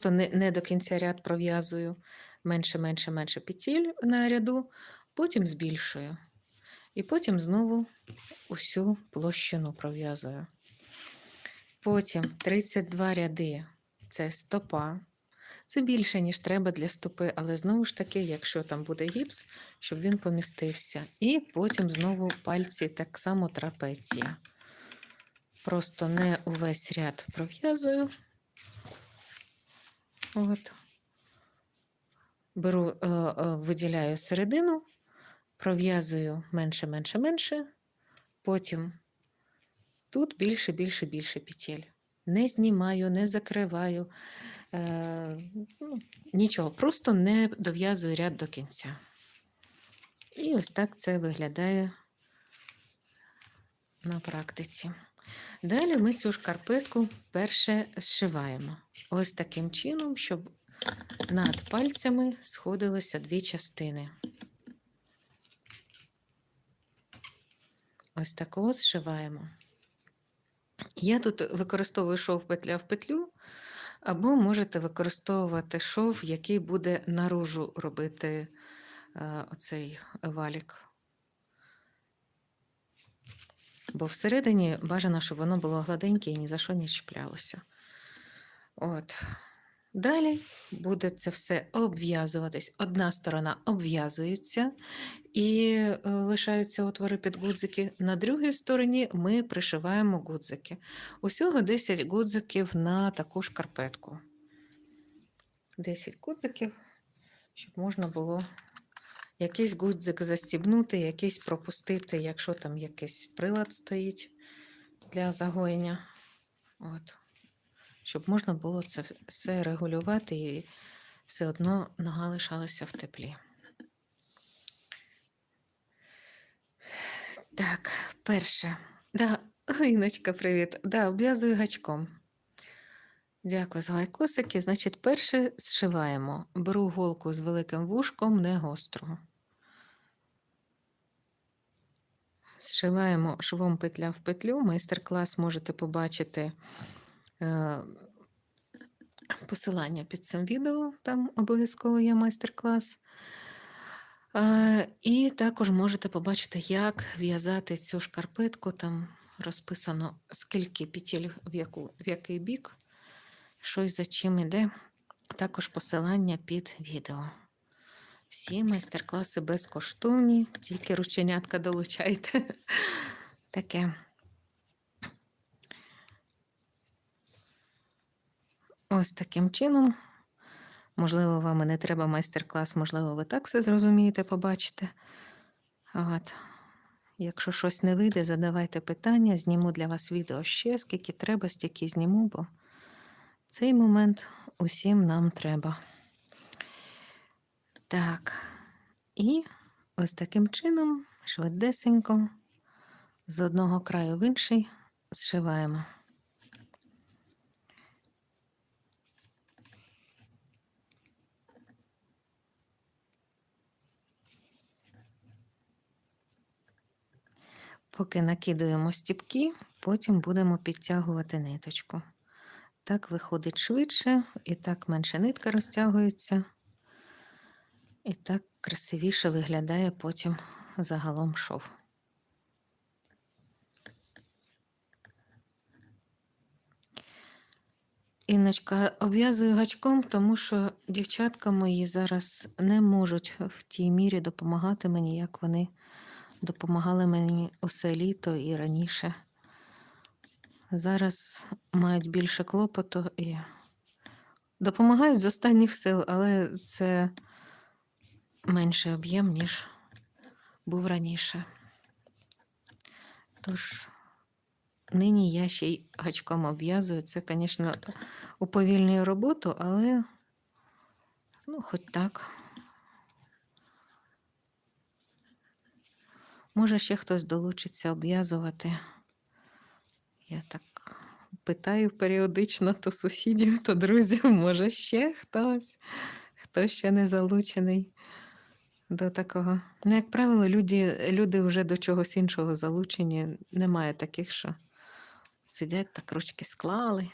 то не, не до кінця ряд пров'язую менше, менше, менше петель на ряду, потім збільшую. І потім знову усю площину пров'язую. Потім 32 ряди це стопа. Це більше, ніж треба для стопи, але знову ж таки, якщо там буде гіпс, щоб він помістився. І потім знову пальці так само трапеція. Просто не увесь ряд пров'язую. От. Беру, е, е, виділяю середину, пров'язую менше, менше, менше. Потім тут більше, більше, більше петель. Не знімаю, не закриваю. Е, ну, нічого, просто не дов'язую ряд до кінця. І ось так це виглядає на практиці. Далі ми цю шкарпетку перше зшиваємо. Ось таким чином, щоб над пальцями сходилися дві частини. Ось такого зшиваємо. Я тут використовую шов петля в петлю, або можете використовувати шов, який буде наружу робити е, оцей валік. Бо всередині бажано, щоб воно було гладеньке і ні за що не чіплялося. От. Далі буде це все обв'язуватись. Одна сторона обв'язується і е, лишаються отвори під гудзики. На другій стороні ми пришиваємо гудзики. Усього 10 гудзиків на таку шкарпетку. 10 гудзиків, щоб можна було якийсь гудзик застібнути, якийсь пропустити, якщо там якийсь прилад стоїть для загоєння. От. Щоб можна було це все регулювати і все одно нога лишалася в теплі. Так, перше. Да, Іночка, привіт. Да, обв'язую гачком. Дякую за лайкосики. Значить, перше зшиваємо. Беру голку з великим вушком, не гостру. Зшиваємо швом петля в петлю. Майстер-клас можете побачити е, посилання під цим відео, там обов'язково є майстер-клас. Е, І також можете побачити, як в'язати цю шкарпетку. Там розписано, скільки петель в, яку, в який бік, щось за чим іде. Також посилання під відео. Всі майстер-класи безкоштовні, тільки рученятка долучайте. Таке. Ось таким чином. Можливо, вам і не треба майстер-клас, можливо, ви так все зрозумієте, побачите. От. Якщо щось не вийде, задавайте питання, зніму для вас відео ще, скільки треба, стільки зніму, бо цей момент усім нам треба. Так, і ось таким чином, швидесенько, з одного краю в інший зшиваємо. Поки накидуємо стіпки, потім будемо підтягувати ниточку. Так виходить швидше, і так менше нитка розтягується, і так красивіше виглядає потім загалом шов. Інночка, обв'язую гачком, тому що дівчатка мої зараз не можуть в тій мірі допомагати мені, як вони допомагали мені усе літо і раніше. Зараз мають більше клопоту і допомагають з останніх сил, але це менший об'єм, ніж був раніше. Тож, нині я ще й гачком обв'язую. Це, звісно, уповільнює роботу, але ну, хоч так. Може, ще хтось долучиться обв'язувати. Я так питаю періодично то сусідів, то друзів, може ще хтось, хто ще не залучений до такого. Ну, як правило, люди, люди вже до чогось іншого залучені. Немає таких, що сидять так ручки склали.